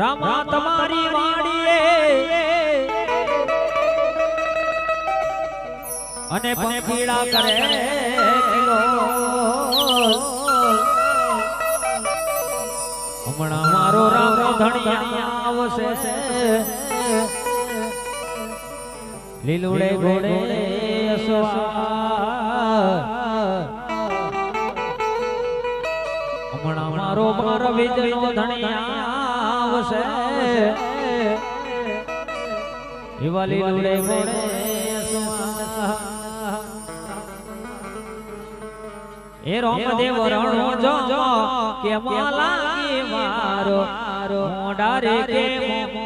રામા તમારી વાડીએ. અને પંખીડા કરે હમણાં મારો રામ ધણિયા આવશે. લીલુડે ઘોડે હમણાં મારો મારો વિજય ધણિયા આવશે. હિવાલી લુડે મોડે એ રોમદેવ રણો જો કે માલા મારો. મોડારે કે આવી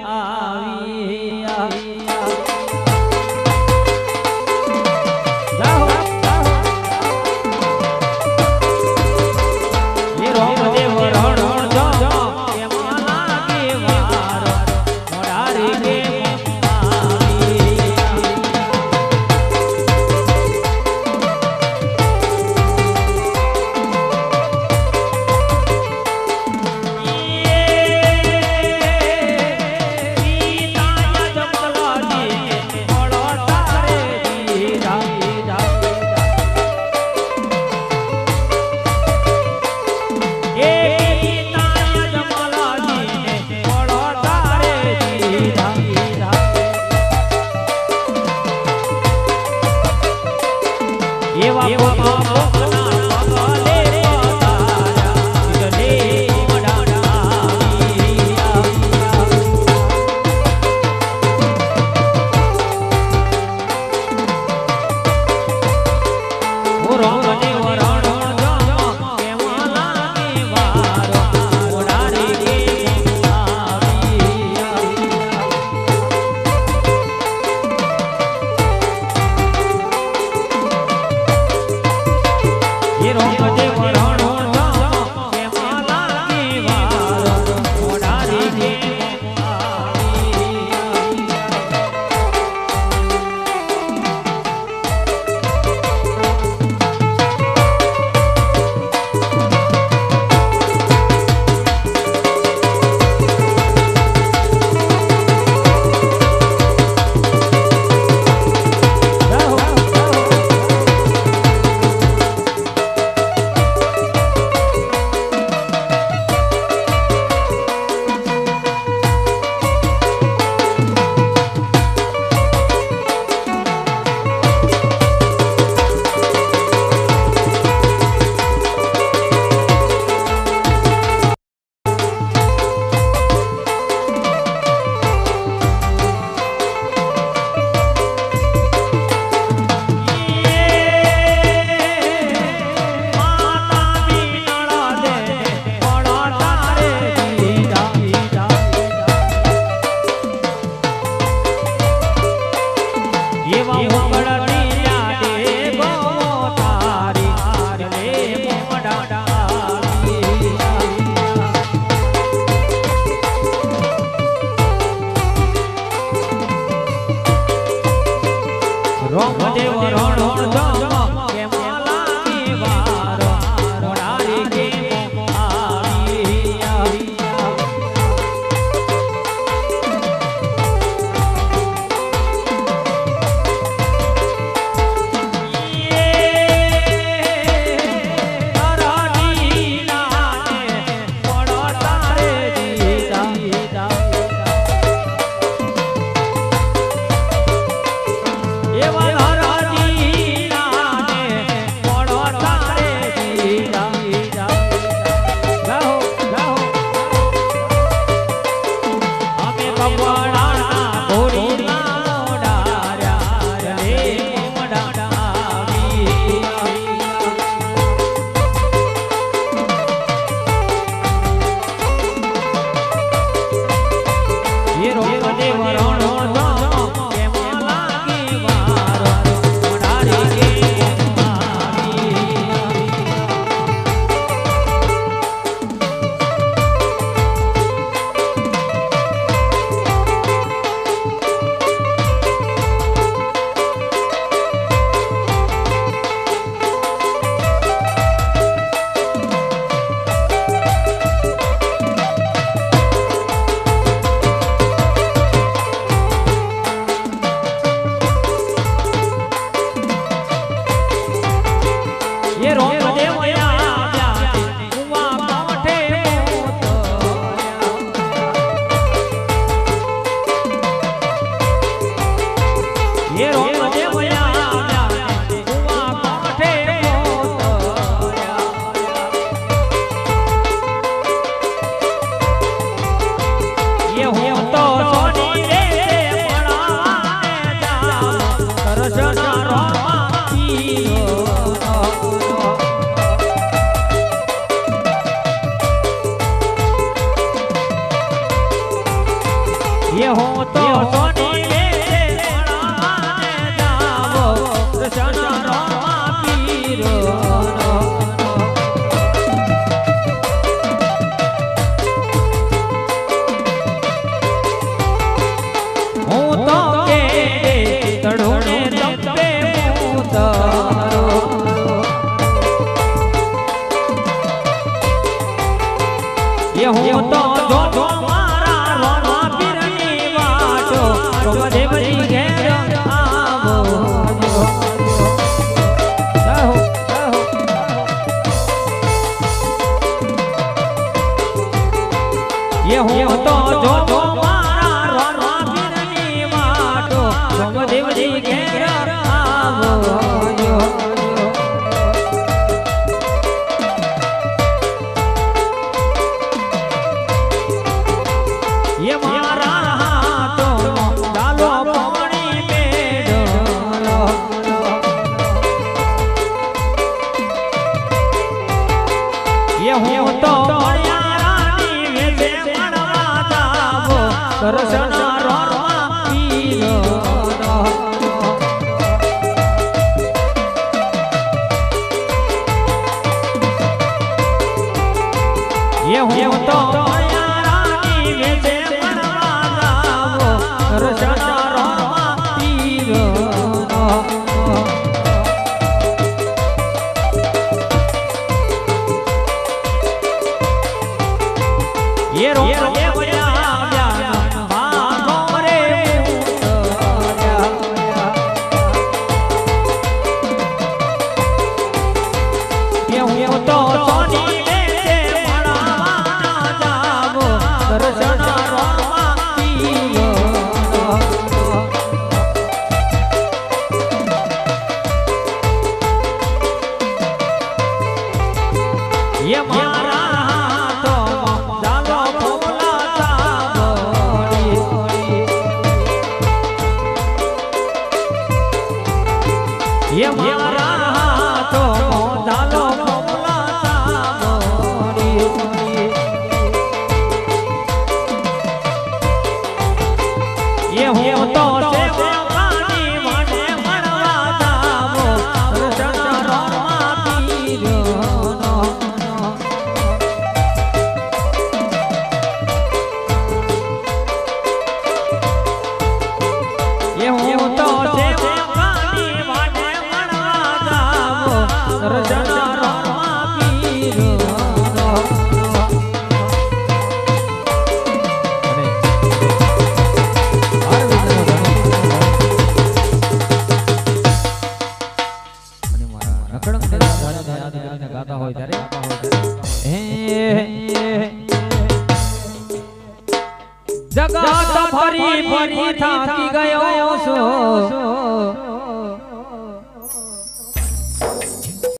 cayeron. કે હું તો ભગવદેવજી ઘેર આવો. એ હું જો મારા રોના પીરની વાટો. ભગવદેવજી ઘેર કરશન એ હું તો એ હું તો અઢળકને ધારા યાદ કરીને ગાતા હોય ત્યારે. હે જગત ફરી ફરી થાકી ગયો છું.